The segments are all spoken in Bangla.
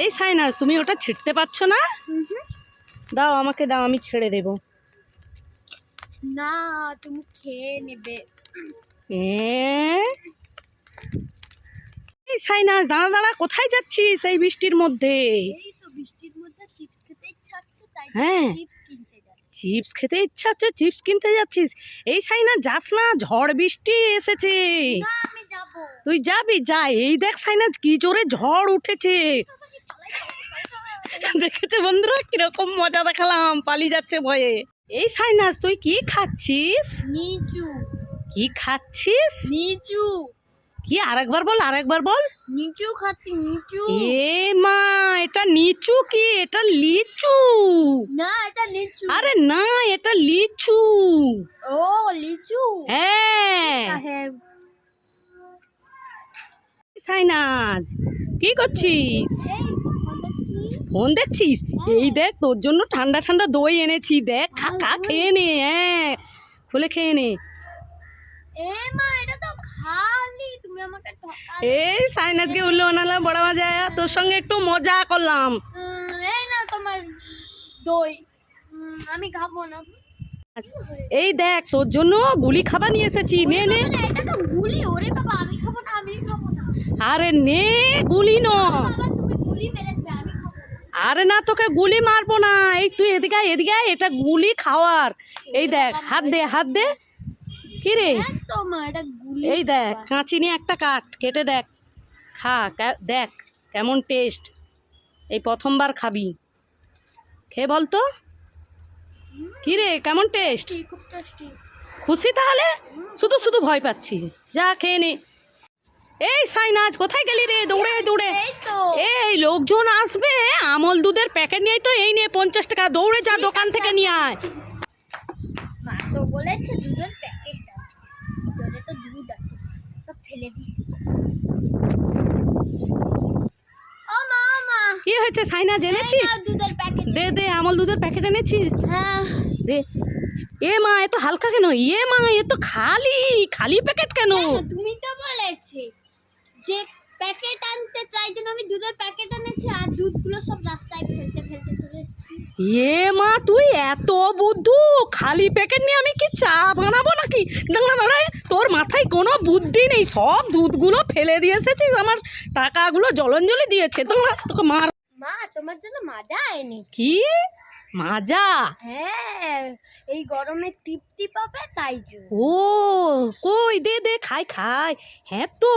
এই সাইনাস তুমি ওটা ছিটতে পারছ না? দাও আমাকে দাও আমি ছেড়ে দেব। না তুমি খেয়ে নেবে? এই সাইনাস দাঁড়া দাঁড়া কোথায় যাচ্ছিস এই বৃষ্টির মধ্যে? হ্যাঁ। চিপস খেতে ইচ্ছা হচ্ছে চিপস কিনতে যাচ্ছিস? এই সাইনা যাস না ঝড় বৃষ্টি এসেছে। তুই যাবি যা এই দেখ সাইনাজ কি জোরে ঝড় উঠেছে। দেখেছে বন্ধুরা? কীরকম মজা দেখালাম পালিয়ে যাচ্ছে ভয়ে। এই সাইনাজ তুই কি খাচ্ছিস? নিচু। কি খাচ্ছিস? নিচু। কি আরেকবার বল আরেকবার বল। নিচু খাচ্ছি নিচু। এ মা এটা নিচু কি? এটা লিচু। না এটা নিচু আরে না এটা লিচু। ও লিচু। হ্যাঁ। হ্যাঁ। সাইনাজ কি করছিস? ফোন দেখছিস? এই দেখ তোর জন্য ঠান্ডা ঠান্ডা দই এনেছি দেখ খা খা খেয়ে নে হ্যাঁ। খুলে খেয়ে নে। এই সাইনাজকে উল্লো বানালাম বড় মজা তোর সঙ্গে একটু মজা করলাম। এই না তোমার দই। আমি খাব না। এই দেখ তোর জন্য গুলি খাবার নিয়ে এসেছি নে নে। এটা তো গুলি ওরে বাবা আমি খাব না আমি খাব না। আরে নে গুলি ন বাবা তুমি গুলি মেরে দেবে আমি খাব না আরে না তোকে গুলি মারবো না। এই তুই এদিকে এদিকে এটা গুলি খাওয়ার। এই দেখ হাত দে হাত দে। কি রে? এই দেখ কাঁচি নিয়ে একটা কাট কেটে দেখ। খা দেখ কেমন টেস্ট এই প্রথমবার খাবি। খেয়ে বল তো। কী রে কেমন টেস্ট টেস্টি খুশি তাহলে? শুধু শুধু ভয় পাচ্ছি। যা খেয়ে নে। এই সাইনাজ কোথায় গেলি রে? দৌড়ে দৌড়ে। এই লোকজন আসবে আমল দুধের প্যাকেট নিয়ে তো এই নিয়ে পঞ্চাশ টাকা। দৌড়ে যা দোকান থেকে নিয়ে আয়। বলেছে দুধের ভিতরে তো দুধ আছে। সব ফেলে দিই। কি হয়েছে দে দে আমল দুধের প্যাকেট এনেছিস? হ্যাঁ। দে। এ মা এ তো হালকা কেন? এ মা এ তো খালি খালি প্যাকেট কেন? তুমি তো বলেছে। যে প্যাকেট আনতে চাই জন্য আমি দুধের প্যাকেট এনেছি আর দুধগুলো সব রাস্তায় ফেলতে ফেলতে চলে এসেছি। এ মা তুই এত বুদ্ধু! খালি প্যাকেট নিয়ে আমি কি চা বানাবো নাকি? দাঁড়া দাঁড়ায় তোর মাথায় কোনো বুদ্ধি নেই। সব দুধগুলো ফেলে দিয়ে এসেছিস আমার টাকাগুলো জলঞ্জলি দিয়েছে। তোমরা তোকে মার মা তোমার জন্য মাজা এনে কি? মাজা? হ্যাঁ এই গরমে তৃপ্তি পাবে তাই ও কই দে দে খাই খাই। হ্যাঁ তো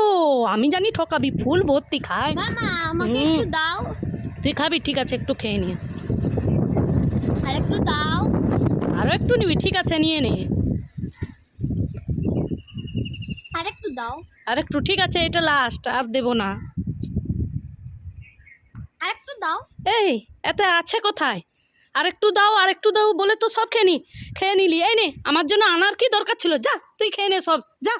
আমি জানি ঠকাবি ফুল ভর্তি খাই। মামা আমাকে একটু দাও। তুই খাবি? ঠিক আছে একটু খেয়ে নিয়ে। আর একটু দাও। আরও একটু নিবি ঠিক আছে নিয়ে নে। আর একটু দাও। আর একটু ঠিক আছে এটা লাস্ট আর দেবো না। আর একটু দাও। এই এতে আছে কোথায়? আর একটু দাও আর একটু দাও বলে তো সব খেয়ে নি, খেয়ে নিলি। এই নে, আমার জন্য আনার কি দরকার ছিল? যা, তুই খেয়ে নে সব, যা।